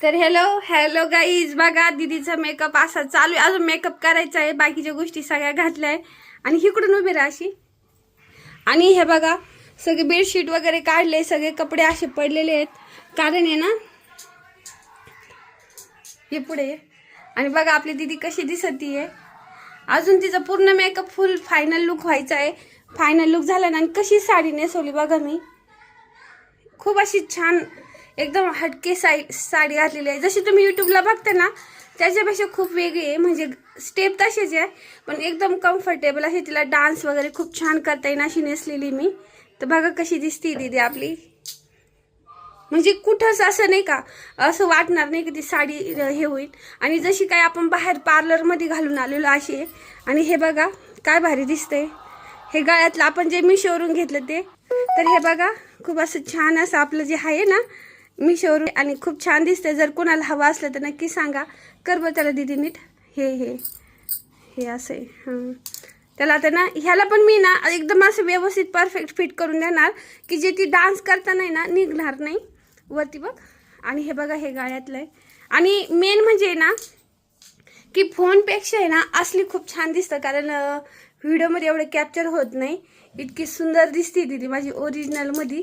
तर hello hello guys बघा दीदीचा makeup असा चालू आहे. अजून मेकअप करायचा आहे. बाकीच्या गोष्टी सगळ्या घातल्या आहे. आणि इकडून उभी राहा अशी? आणि हे बघा सगळे बेडशीट वगैरे काढले. सगळे कपडे असे पडलेले आहेत. कारण आहे ना हे पुढे आणि बघा आपली दीदी कशी दिसत आहे. अजून तिचा पूर्ण मेकअप फुल फायनल लुक व्हायचा आहे. फायनल लुक झाला ना आणि कशी साडी नेसवली बघा मी. खूप अशी छान एकदम हटके साई साडी घातलेली आहे. जशी तुम्ही यूट्यूबला बघता ना त्याच्यापेक्षा खूप वेगळी आहे. म्हणजे स्टेप तशीच आहे. पण एकदम कम्फर्टेबल अशी तिला डान्स वगैरे खूप छान करता येईल अशी नेसलेली मी. तर बघा कशी दिसते दीदी आपली. म्हणजे कुठंच असं नाही का असं वाटणार नाही की ती साडी हे होईल. आणि जशी काय आपण बाहेर पार्लरमध्ये घालून आलेलो अशी आहे. आणि हे बघा काय भारी दिसतंय. हे गळ्यातलं आपण जे मिशोवरून घेतलं ते. तर हे बघा खूप असं छान असं आपलं जे आहे ना मिशोवरून आणि खूप छान दिसते जर कोणाला हवं असलं तर नक्की सांगा. कर बरं त्याला दिदी नीट. हे हे. हे असं आहे. हां. त्याला आता ना ह्याला पण मी ना एकदम असं व्यवस्थित परफेक्ट फिट करून देणार की जे ती डान्स करताना आहे ना निघणार नाही. वरती बघ. आणि हे बघा हे गाळ्यातलं आहे. आणि मेन म्हणजे ना की फोनपेक्षा आहे ना असली खूप छान दिसतं. कारण व्हिडिओमध्ये एवढं कॅप्चर होत नाही. इतकी सुंदर दिसते दिदी माझी ओरिजिनलमध्ये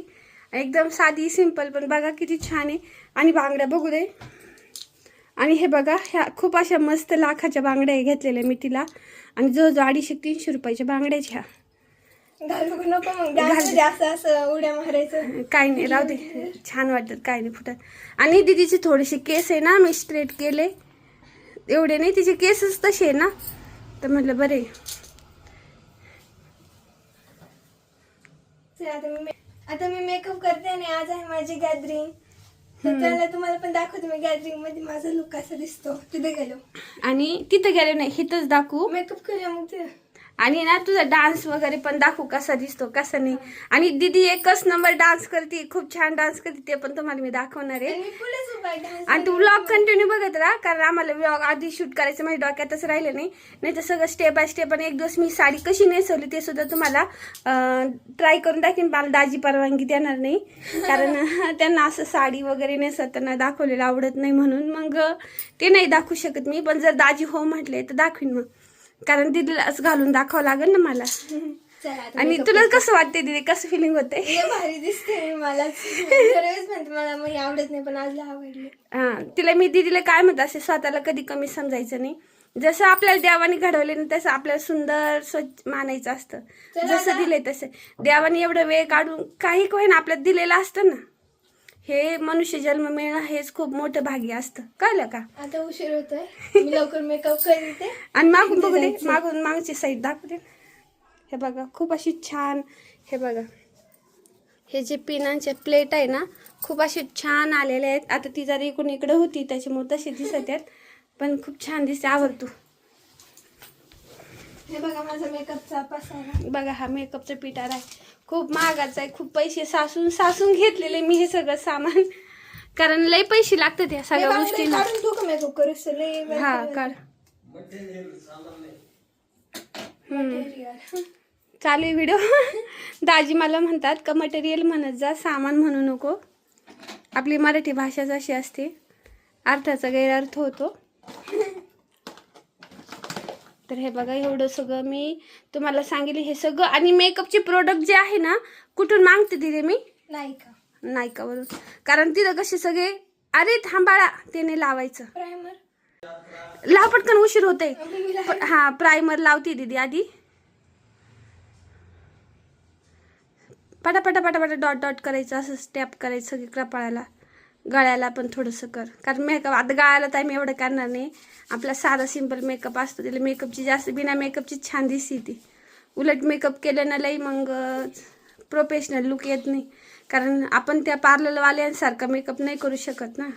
एकदम साधी सिंपल पण बघा किती छान आहे. आणि बांगड्या बघू दे. आणि हे बघा ह्या खूप अशा मस्त लाखाच्या बांगड्या घेतलेल्या मी तिला आणि जवळजवळ अडीचशे तीनशे रुपयाच्या बांगड्याच्या घालू नको मग मध्ये असं असं उड्या मारायचं. काही नाही राहू दे. छान वाटतात काही नाही फुटत. आणि दीदीचे थोडेसे केस आहे ना मी स्ट्रेट केले. एवढे नाही तिचे केसच तसे आहे ना. तर म्हटलं बरे. आता मी मेकअप करते आणि आज आहे माझी गॅदरिंग तर त्याला तुम्हाला पण दाखवते मी गॅदरिंगमध्ये माझा लुक कसा दिसतो. तिथे गेलो. आणि तिथं गेले नाही इथंच दाखवू. मेकअप करूया मग ते. आणि ना तुझा डान्स वगैरे पण दाखवू कसा दिसतो कसा नाही. आणि दीदी एकच नंबर डान्स करते खूप छान डान्स करते ते पण तुम्हाला मी दाखवणार आहे. आणि तू व्लॉग कंटिन्यू बघत राहा कारण आम्हाला व्लॉग आधी शूट करायचं माझ्या डोक्यातच राहिलं नाही. नाही तर सगळं स्टेप बाय स्टेप आणि एक दिवस मी साडी कशी नेसवली ते सुद्धा तुम्हाला ट्राय करून दाखवीन. मला दाजी परवानगी देणार नाही. कारण त्यांना असं साडी वगैरे नेसवताना दाखवलेलं आवडत नाही म्हणून मग ते नाही दाखवू शकत मी. पण जर दाजी हो म्हटले तर दाखवीन मग. कारण दिदीलाच घालून दाखवावं लागेल ना मला. आणि तुला. कसं वाटते दीदी? कसं फिलिंग होते भारी दिसते मला. दरवेळेस म्हणते मला मग आवडत नाही पण आज आवडले. हा तिला मी दिदीला काय म्हणत असे स्वतःला कधी कमी समजायचं नाही. जसं आपल्याला देवाने घडवले ना तसं आपल्याला सुंदर स्वच्छ मानायचं असतं. जसं. दिलंय तसं. देवाने एवढं वेळ काढून काही ना आपल्याला दिलेलं असतं ना. हे मनुष्य जन्म मिळणं हेच खूप मोठं भाग्य असतं. कळलं का? आता उशीर होतोय. मी लवकर मेकअप करते. आणि मागून बघू दे जायचं. मागून मागची साईड दाखवू दे हे बघा खूप अशी छान हे बघा. हे जे पिनांचे प्लेट आहे ना खूप असे छान आलेले आहेत. आता ती जरा इकडून इकडे होती त्याच्यामुळे तशी दिसत आहेत. पण खूप छान दिसते. आवडतो हे बघा माझा मेकअपचा पसारा बघा हा मेकअपचा पिटार आहे खूप महागाचा आहे खूप पैसे सासून सासून घेतलेले मी हे सगळं सामान. कारण लय पैसे लागतात या सगळ्या काढून का मेकअप करू? लय वेळ हा. काढ. Material. चालू आहे व्हिडिओ दाजी मला म्हणतात का मटेरियल म्हणत जा सामान म्हणू नको. आपली मराठी भाषाच अशी असते अर्थाचा गैरअर्थ होतो. तर हे बघा एवढं सगळं मी तुम्हाला सांगितले हे सगळं आणि मेकअपचे प्रोडक्ट जे आहे ना कुठून मागते तिथे मी? नाही का नायकावरून कारण तिथं कसे सगळे अरे थांबाळा ते नाही लावायचं. प्रायमर लाव पटकन उशीर होते हा प्रायमर लावते दीदी आधी. पटा पटा पटा पटा डॉट डॉट करायचं असं स्टेप करायचं सगळी कपाळाला गळ्याला पण थोडंसं कर. कारण मेकअप आता गळ्याला तर आम्ही एवढं करणार नाही. आपला साधा सिंपल मेकअप असतो त्याला मेकअपची जास्त बिना मेकअपची छान दिसते ती. उलट मेकअप केल्यानं लई मग प्रोफेशनल लुक येत नाही. कारण आपण त्या पार्लरवाल्यांसारखा मेकअप नाही करू शकत ना.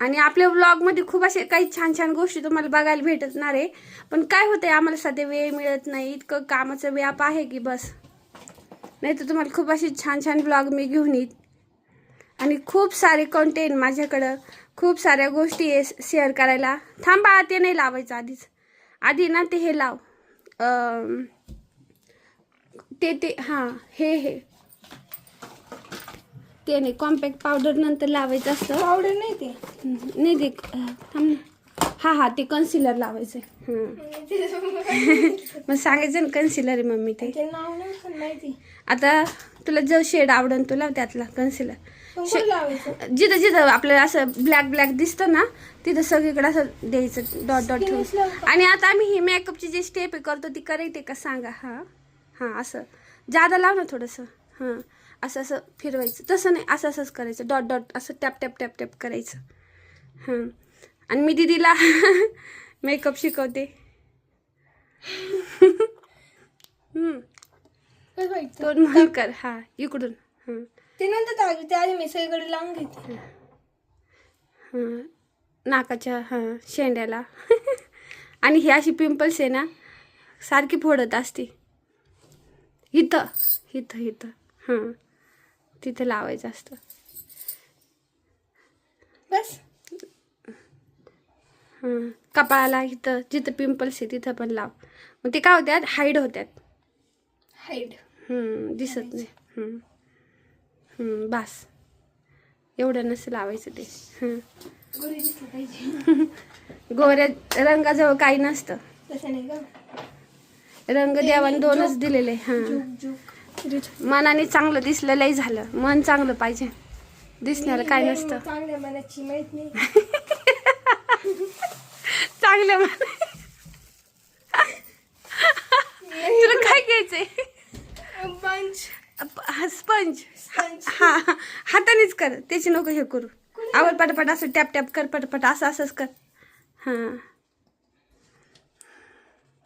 आणि आपल्या ब्लॉगमध्ये खूप असे काही छान छान गोष्टी तुम्हाला बघायला भेटणार आहे पण काय होतंय आम्हाला सध्या वेळ मिळत नाही. इतकं कामाचा व्याप आहे की बस. नाही तर तुम्हाला खूप असे छान छान ब्लॉग मी घेऊन येईन. आणि खूप सारे कंटेंट माझ्याकडं. खूप साऱ्या गोष्टी आहे शेअर करायला. थांबा ते नाही लावायचं आधीच. आधी ना ते हे लाव. ते ते हां हे हे. ते नाही कॉम्पॅक्ट पावडर नंतर लावायचं असतं. पावडर नाही ते. नाही ते थांब हा हा ते कन्सिलर लावायचं हं. मग सांगायचं ना कन्सिलर आहे मम्मी ते. नाव नाही माहिती. आता तुला जो शेड आवडन तुला त्यातला कन्सिलर जिथं जिथं आपल्याला असं ब्लॅक ब्लॅक दिसतं ना तिथं सगळीकडे असं द्यायचं डॉट डॉट ठेवून? आणि आता आम्ही ही मेकअपची जी स्टेप करतो ती करायची का सांगा हां? हां असं. जादा लाव ना थोडंसं हां. असं असं फिरवायचं. तसं नाही असं असंच करायचं. डॉट डॉट असं टॅप टॅप टॅप टॅप करायचं. हां. आणि मी दिदीला मेकअप शिकवते. तोंड म्हणून कर. हां इकडून. हां. ते नंतर ते आधी मी सगळीकडे लावून घेते. हं, नाकाच्या हां शेंड्याला. आणि ही अशी पिंपल्स आहे ना सारखी फोडत असते. इथं इथं इथं. हां. तिथं लावायचं असतं. बस. हां. कपाळाला इथं जिथं पिंपल्स आहे तिथं पण लाव. मग ते काय होत्यात? हाईड होत्यात. हाईड. हं, दिसत नाही. बास. एवढं नसं लावायचं ते. गोऱ्या रंगाजवळ काही नसतं. रंग देवाने दोनच दिलेले. हां. मनाने चांगलं दिसलं लय झालं. मन चांगलं पाहिजे. दिसण्याला काय नसतं. चांगल्या मनाची माहीत नाही. चांगलं मन तुला काय घ्यायचंय? स्पंज स्पंज हा हातानेच कर. त्याची नको हे करू. आवड पटापट असं टॅप टॅप कर पटापट असं असंच कर. हां.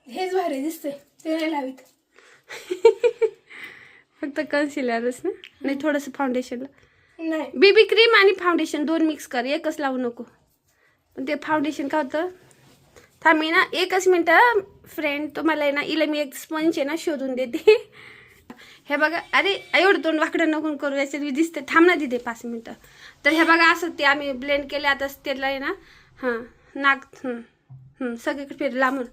हेच भारी दिसतंय. ते नाही लावित. फक्त कन्सिलरच ना? नाही थोडंसं फाउंडेशनला नाही. बेबी क्रीम आणि फाउंडेशन दोन मिक्स कर. एकच लावू नको. पण ते फाउंडेशन काय होतं? थांब ना एकच मिनटं फ्रेंड तुम्हाला आहे ना इला मी एक स्पंज आहे ना शोधून देते. हे बघा अरे एवढं तोंड वाकडं नको करू याच्यात दिसते थांब ना दिदे पाच मिनटं. तर हे बघा असं ते आम्ही ब्लेंड केले आता त्याला आहे ना हां नाक सगळीकडे फिर लांबून.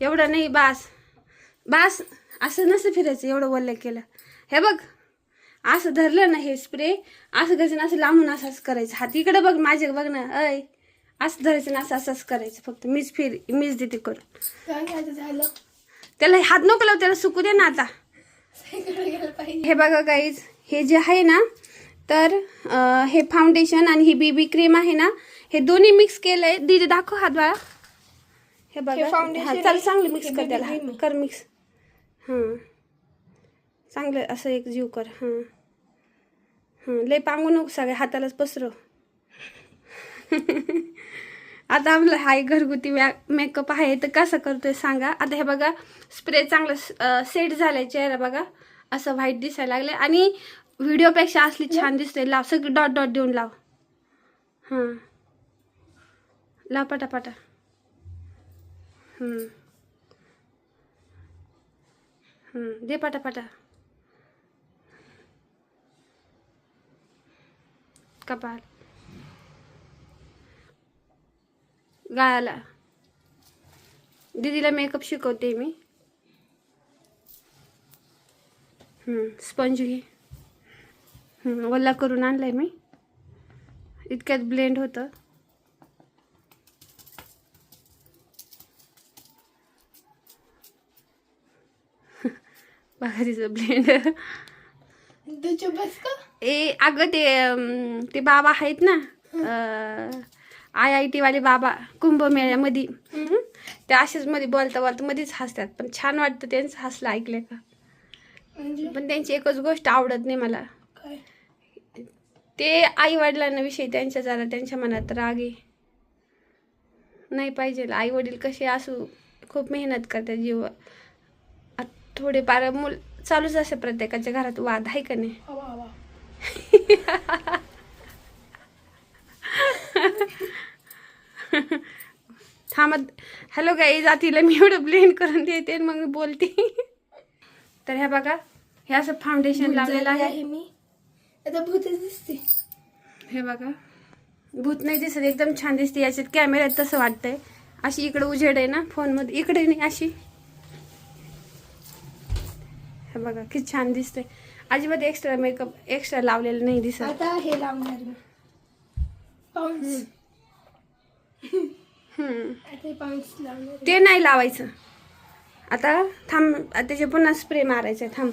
एवढं नाही बास. बास असं नसं फिरायचं एवढं वल्ल केलं. हे बघ असं धरलं ना हे स्प्रे असं ना असं लांबून असंच करायचं. हात इकडे बघ माझे बघ ना अय असं धरायचं ना असं असंच करायचं फक्त मीच फिर मीच देते करून. त्याला हात नको लाव त्याला सुकू दे ना आता. हे बघा गाईज हे जे आहे ना तर अं, हे फाउंडेशन आणि ही बीबी क्रीम आहे ना हे दोन्ही मिक्स केलंय. दीदी दाखव हात बाळा. हे बघा चल चांगलं मिक्स कर त्याला. कर मिक्स हां. चांगलं असं एक जीव कर. हां. हां लय पांगू नको सगळ्या हातालाच पसरव. आता आपलं हाय घरगुती मेकअप आहे तर कसं करतोय सांगा. आता हे बघा स्प्रे चांगलं सेट झालाय चेहरा बघा. असं व्हाईट दिसायला लागले आणि व्हिडिओपेक्षा असली छान दिसते लाव सगळी डॉट डॉट देऊन लाव. हां. लाव पटापटा. दे पटापटा. कपाल. गाळाला. दीदीला मेकअप शिकवते मी. स्पंज घे वल्ला करून आणलाय मी. इतक्यात ब्लेंड होतं. बघा तिचं ब्लेंड तुझ्या बस का? ए अगं ते ते बाबा आहेत ना आय आय टी वाले बाबा कुंभमेळ्यामध्ये? ते असेच मध्ये बोलता बोलता मध्येच हसतात. पण छान वाटतं त्यांचं हसलं ऐकलं का? पण त्यांची एकच गोष्ट आवडत नाही मला. ते आई वडिलांविषयी त्यांच्या जरा त्यांच्या मनात राग आहे. नाही पाहिजे. आई वडील कसे असू खूप मेहनत करतात जीव. थोडेफार मूल चालूच असे प्रत्येकाच्या घरात. वाद आहे का नाही? थांबत हॅलो गाई जातीला मी एवढं ब्लेंड करून देते मग बोलते. तर ह्या बघा हे असं फाउंडेशन लावलेलं आहे. मी. आता भूतच दिसते. हे बघा भूत नाही दिसत एकदम छान दिसते याच्यात. कॅमेऱ्यात तसं वाटतंय. अशी इकडे उजेड आहे ना फोनमध्ये. इकडे नाही अशी. हे बघा किती छान दिसते अजिबात एक्स्ट्रा मेकअप एक्स्ट्रा लावलेलं नाही दिसत. आता हे लावणार मी. पाऊन्स हम्म. आता हे पाऊन्स लावणार. ते नाही लावायचं. आता थांब त्याचे पुन्हा स्प्रे मारायचा थांब.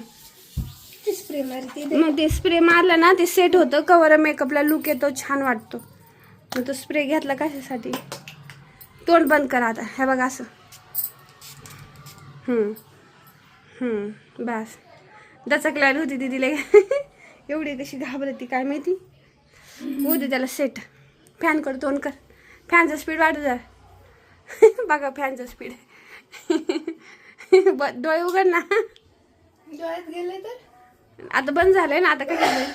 स्प्रे मारते. मग ते स्प्रे मारलं ना ते सेट होतं. कवर मेकअपला लुक येतो छान वाटतो. मग तो स्प्रे घेतला कशासाठी? तोंड बंद करा आता. हे बघा असं. हम्म. हम्म, बस. दचकल्यावर होती ती तिला. एवढी कशी घाबरती काय माहिती? होते त्याला सेट फॅन कर तोंड कर. फॅनचा स्पीड वाढू जा बघा फॅनचा स्पीड डोळे उघड ना. डोळ्यात गेले तर? आता बंद झालंय ना आता काय झालंय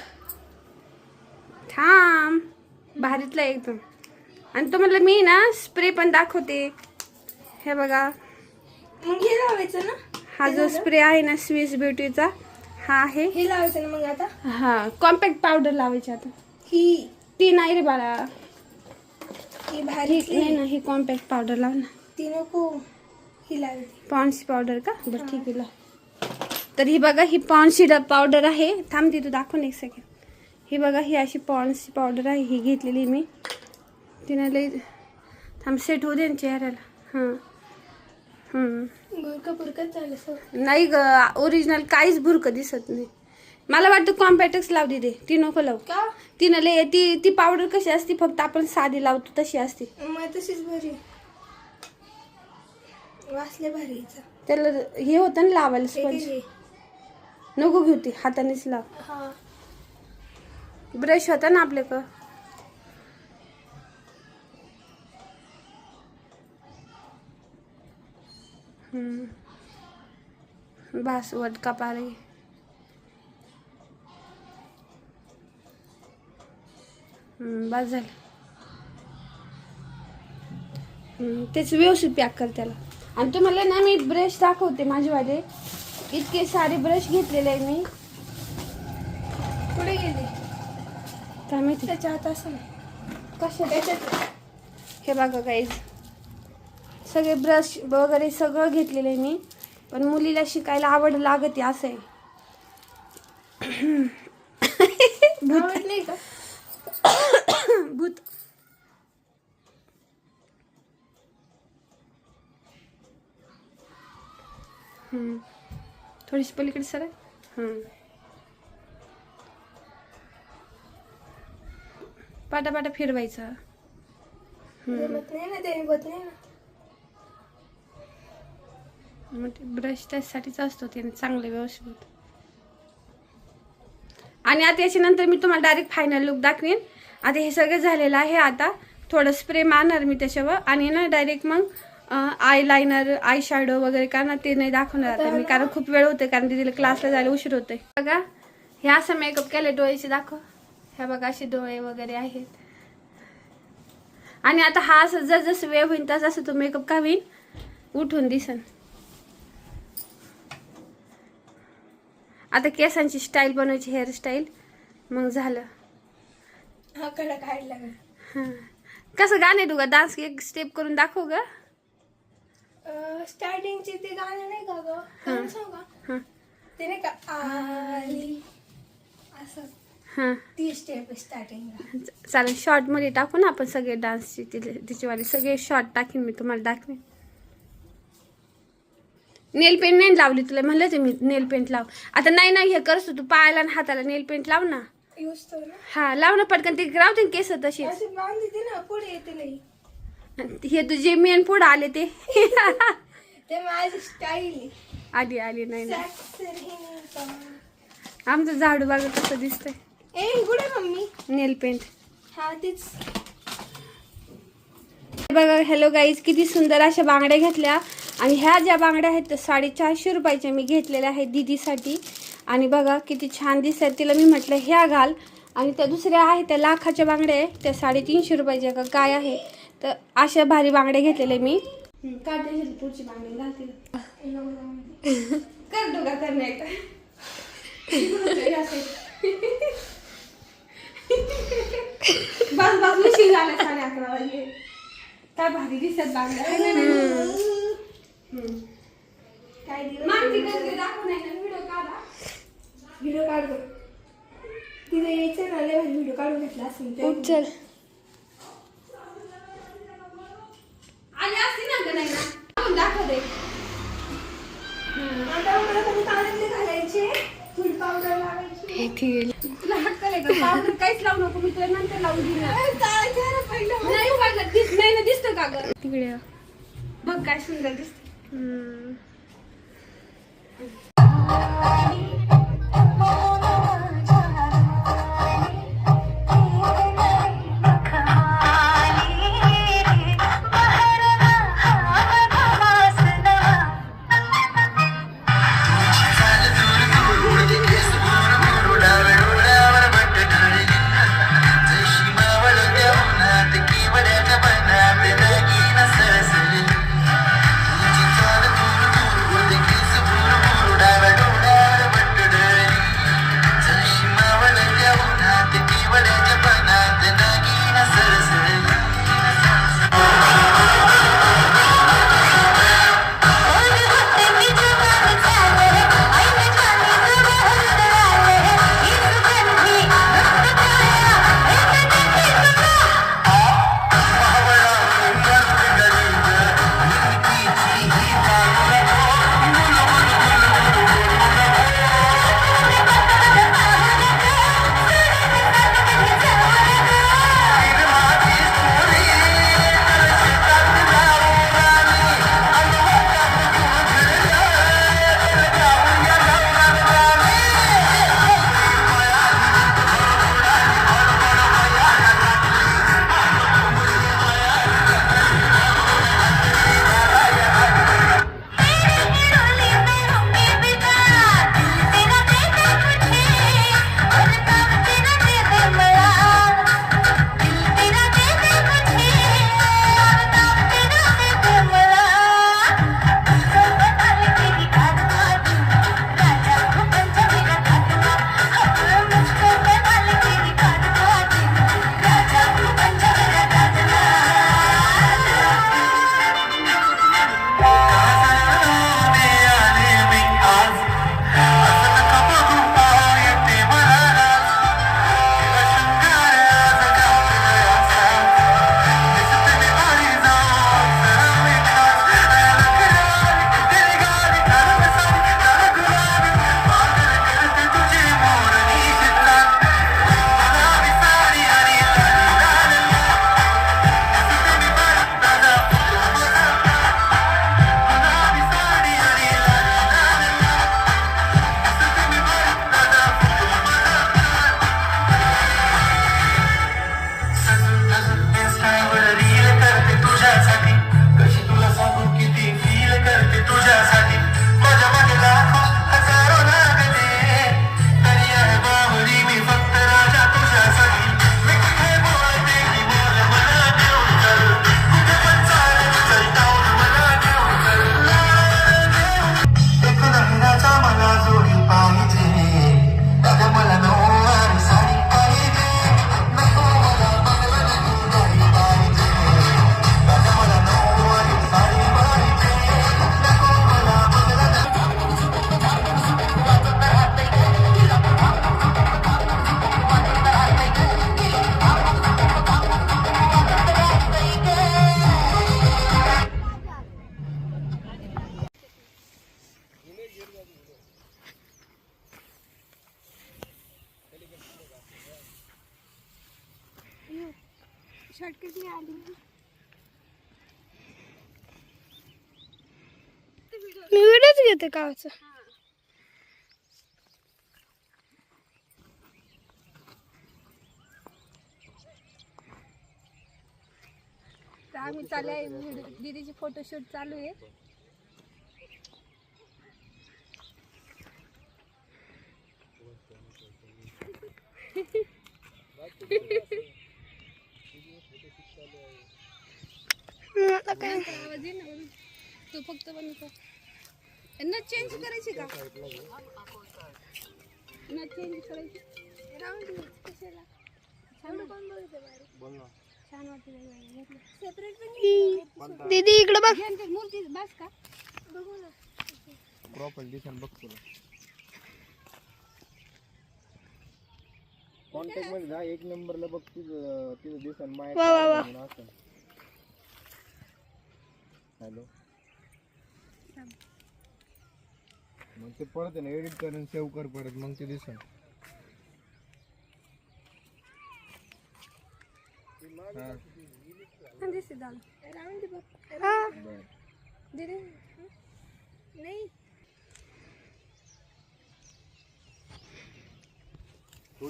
थांब. भारीतलं एकदम. आणि तुम्हाला मी ना स्प्रे पण दाखवते. हे बघा. मग हे लावायचं ना? हा जो स्प्रे आहे ना स्विस ब्युटीचा हा आहे. हे लावायचं ना मग आता? हा कॉम्पॅक्ट पावडर लावायची आता. ही. ती नाही रे बाळा. ही भारी नाही ना ही कॉम्पॅक्ट पावडर लाव ना. ती नको. पॉन्ड्स पावडर का? बरं ठीक आहे तर ही बघा ही पॉन्ड्स पावडर आहे. थांब ती दाखवून एक सेकंड ही बघा ही अशी पॉन्ड्स पावडर आहे. ही घेतलेली मी. तिने लई थांब सेट होऊ दे ना चेहऱ्याला. हां. नाही ग ओरिजिनल काहीच भुरकं दिसत नाही. मला वाटतं कॉम्पॅक्टच लावली दे ती नको लावू. का? तिनं लय ती ती पावडर कशी असते? फक्त आपण साधी लावतो तशी असते. तशीच बरी. भारी हिचं. त्याला हे होतं ना लावायला स्पंज. नको घेऊ ती हातानेच लाव. ब्रश होता ना आपल्याकडं हम्म. बस वट कपारे हम्म, बस झालं. तेच व्यवस्थित पॅक कर त्याला. आणि तुम्हाला ना मी ब्रश दाखवते माझेवाले. इतके सारे ब्रश घेतलेले आहे मी. कुठे गेली? काय माहिती? त्याच्या हात असं कशा? त्याच्यात. हे बघा गाईज सगळे ब्रश वगैरे सगळं घेतलेलं आहे मी. पण मुलीला शिकायला आवड लागते असं आहे. आवडले का? थोडीशी पलीकडे सर. पाटा पाटा फिरवायचं. त्याने ब्रश त्यासाठीच असतो ते चांगलं व्यवस्थित. आणि आता याच्यानंतर मी तुम्हाला डायरेक्ट फायनल लुक दाखवेन. आता हे सगळं झालेलं आहे आता थोडं स्प्रे मारणार मी त्याच्यावर. आणि ना डायरेक्ट मग आय लायनर आय शॅडो वगैरे करणार ते नाही दाखवणार आता मी कारण खूप वेळ होते कारण तिला क्लासला जायला उशीर होते बघा हे असं मेकअप केलं डोळ्याचे दाखव. ह्या बघा असे डोळे वगैरे आहेत. आणि आता हा असं जस जसं वेळ होईल तसं तो मेकअप का होईल उठून दिसन. आता केसांची स्टाईल बनवायची हेअरस्टाईल मग झालं. हा कडा काढला हां. कसं गाणं तुका डान्स एक स्टेप करून दाखव ग. स्टार्टिंगचे ते गाणं नाही का ग? गाणं सांगू का ते नाही का आली. असं. हां. ती स्टेप स्टार्टिंगला चालेल शॉर्टमध्ये टाकू ना आपण सगळे डान्सची तिचे तिचेवाले. सगळे शॉर्ट टाकीन मी तुम्हाला दाखवेन. नेल पेंट नाही लावली तुला म्हणलं ते मी नेल पेंट लाव. आता नाही नाही हे करतो तू पायाला आणि हाताला नेल पेंट लाव ना. यूज तो ना हा लाव ना पटकन ते रावते केस देते ना पुढे येते लई. हे तुझे मेन पुढं आले ते. ते माझी स्टाईल आली आली नाही आमचं झाडू बाग कसं दिसतंय. ए कुठे मम्मी नेल पेंट हा तीच. बघा हॅलो गाईज किती सुंदर अशा बांगड्या घेतल्या. आणि ह्या ज्या बांगड्या आहेत त्या साडेचारशे रुपयाच्या मी घेतलेल्या आहेत दीदीसाठी. आणि बघा किती छान दिसतात. तिला मी म्हटलं ह्या घाल. आणि त्या दुसऱ्या आहेत त्या लाखाच्या बांगड्या आहे त्या साडेतीनशे रुपयाच्या का काय आहे? तर अशा भारी बांगड्या घेतलेल्या मी. त्याची पुढची बांगडी घालते कर दो का बस बस उशीर झाला साडे अकरा वाजले. काय भारी दिसत बांगड्या. काय दाखवून आहे ना व्हिडिओ काढा. व्हिडिओ काढतो तिथे यायचं ना लय व्हिडिओ काढून घेतला असेल. चल आली असती ना ग नाही ना? आपण दाखव दे. आता मला तुम्ही कानातले घालायचे थोडी पावडर लावायची. तुला हक्क का? पावडर काहीच लावू नको मी तुला नंतर ना पहिलं नाही उघडलं दिस नाही ना दिसतं का ग? तिकडे बघ काय सुंदर दिसत. मी व्हिडिओच घेते कावाचा आम्ही चालू आहे दीदीची फोटोशूट चालू आहे Thank you. तू फक्त न चेंज करायची का? न चेंज करायची? कशाला? दीदी इकडे बघ. मूर्ती बस का? बघू ना. प्रॉपर दिसन बघ तुला. कॉन्टॅक्टमध्ये जा एक नंबरला बघ तिथं तिथं दिसन माय वा, वा, वा. असं. हॅलो मग ते परत आहे ना एडिट कर आणि सेव्ह कर परत मग ते दिसन. हा. हा, दिसते दादा. राहून दे बघ हा, बर दे रे. नाही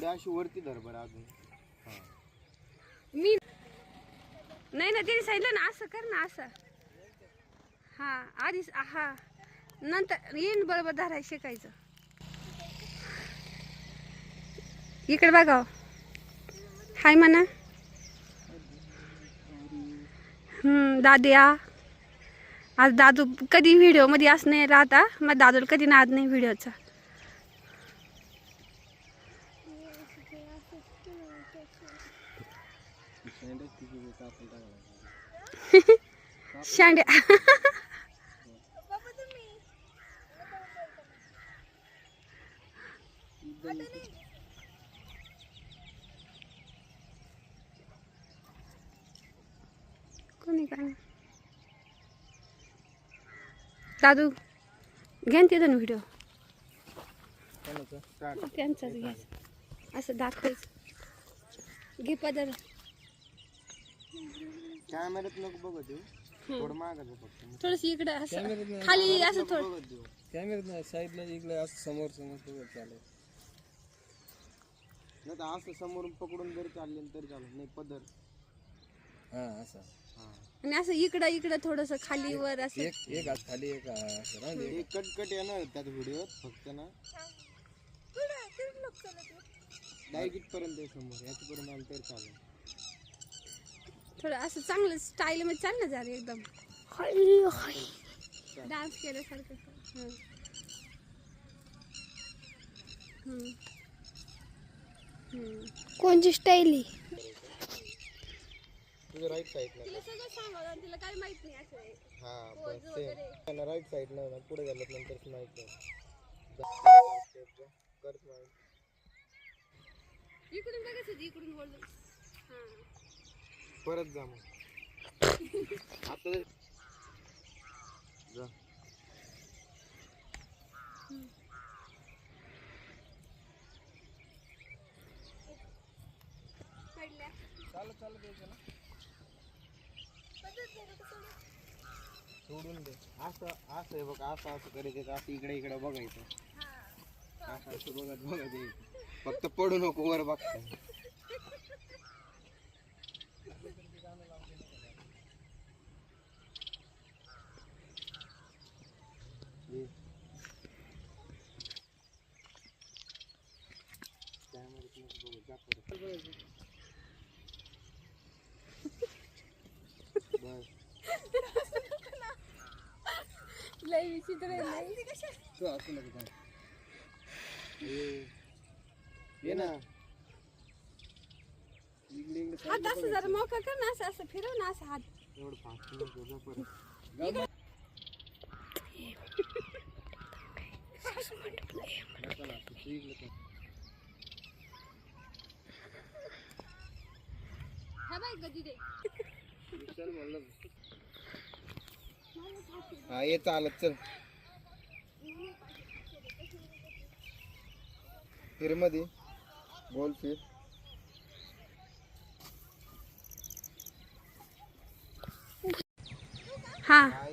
थोडी अशी वरती धर बरं अजून. हा. मी नाही ना तिने सांगितलं ना असं कर ना असं. हा आधीच हा. नंतर येईन बरोबर धरायला शिकायचं. इकडे बघा हो. हाय म्हणा. हम्म दाद्या आज दादू कधी व्हिडिओमध्ये असं नाही राहता मग दादूला कधी नाद नाही व्हिडिओचा टाकला शांड्या बाबा तुम्ही कोणी काय दादू घ्या ना तिथं व्हिडिओ कोणाचं स्टार्ट त्यांचाच घ्यायचं असं दाखवायचं घे पदर कॅमेऱ्यात नको बघत येऊ थोडं मागायचं फक्त. थोडस इकडं असं खाली असं थोडं. बघत देऊ कॅमेऱ्यात नाही साईडला इकडे असं समोर समोर सगळं चालेल नाही तर असं समोरून पकडून जरी चालले तरी चालत नाही पदर. हा असं. हा. आणि असं इकडं इकडं थोडस खाली वर असं. एक एक हात खाली एक हा- असं राहू दे. हे कट कट येणार त्यात व्हिडिओ फक्त ना. डायरेक्ट इथपर्यंत आहे समोर याच्यापर्यंत आलं तरी चालेल. थोडं असं चांगलं स्टाईल मध्ये चाललं जरा एकदम. डान्स केल्यासारखं हं. हं. हं. कोणची स्टाईल ही तुझं राईट साईडला तिला सगळं तिला काही माहीत नाही असं. हा राईट साईडला ना पुढे गेल्यात नंतर माहीत. इकडून बघायचं इकडून हां. परत जा मग. आता जा. सोडून दे. असं असं आहे बघ असं असं करायचं असं इकडे इकडे बघायचं. असं असं बघत यायचं. फक्त पडू नको वर बघता ये. कॅमेऱ्यात नको बघू, जा परत. बस लय विचित्र. तू असू नको. ये ना. हात असं जरा मोकळा कर ना असं असं फिरव ना असं हात. एवढं नको जा परत नका ना, तू इकडे कर. हा ये चालत चल. फिरमध्ये गोल फिर. हा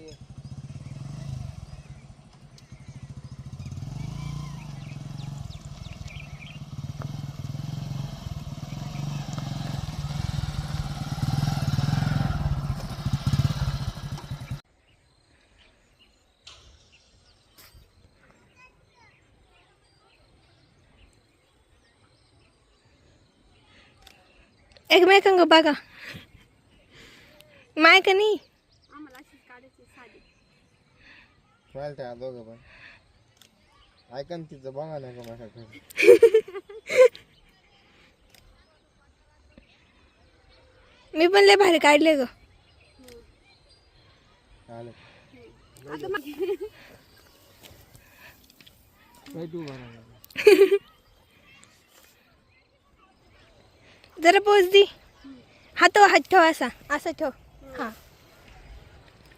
एकमेकांग बघा माय का नाही चालतंय दोघं पण ऐका ना तिचं बघा ना का माझ्याकडे मी पण लय भारी काढले ग चालेल आता मग काय तू बघा जरा पोच दी. हात हात ठेव असा. असं ठेव. हा.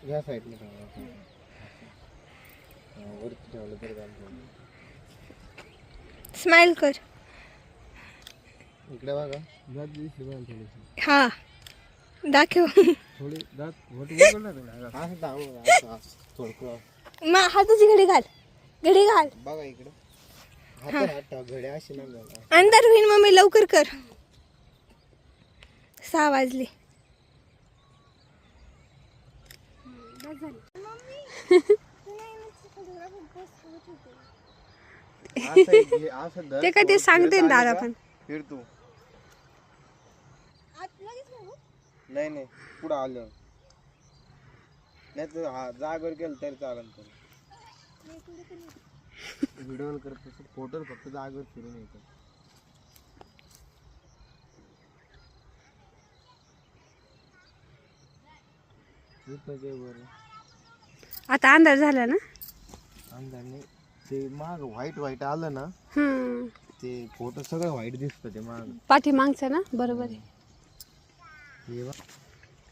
या साईडने ठेवा. हा, वरती ठेवलं तरी चालतं. स्माइल कर. इकडे बघा. दात दिसली बघा थोडीशी हा. दाखव. थोडी दात मोठी बघ ना थोडा. असं दाबून असं असं थोडं cross. मा हाताची घडी घाल. घडी घाल. बघा इकडे. हात हात ठेवा. घड्या अशी नाही झाला अंधार होईल मम्मी लवकर कर. सहा वाजले. ते काय ते थोडं सांगते ना फिर दादा पण. जा, फिर तू. नाही नाही. पुढं आलं. नाही तर जागेवर गेलं तरी चालेल तर व्हिडिओ करत फोटो फक्त जागेवर फिरून येतो इथं जे बरं आता अंदाज झाला ना? अंधार नाही. ते माग व्हाईट व्हाईट आलं ना हम्म. ते फोटो सगळं व्हाईट दिसतं ते माग. पाठीमागचं ना? बरोबर आहे. हे बघ.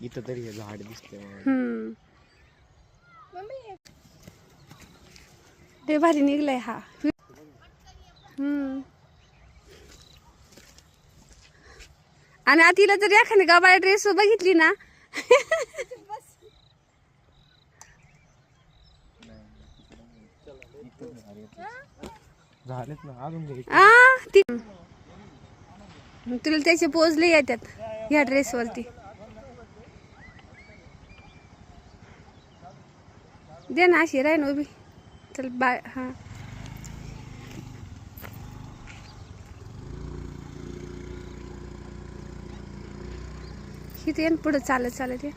इथं तरी हे झाड. हम्म. ते भारी निघलाय हा. हम्म. आणि आता तिला जर एखादी गाबाळ्या ड्रेस बघितली ना झालेत ना अजून घे. आ ती तुला त्याचे पोजले येतात ह्या ड्रेसवरती दे ना अशी राहीन उभी. चल बाय हा. इथे पुढे चालत चालत ये.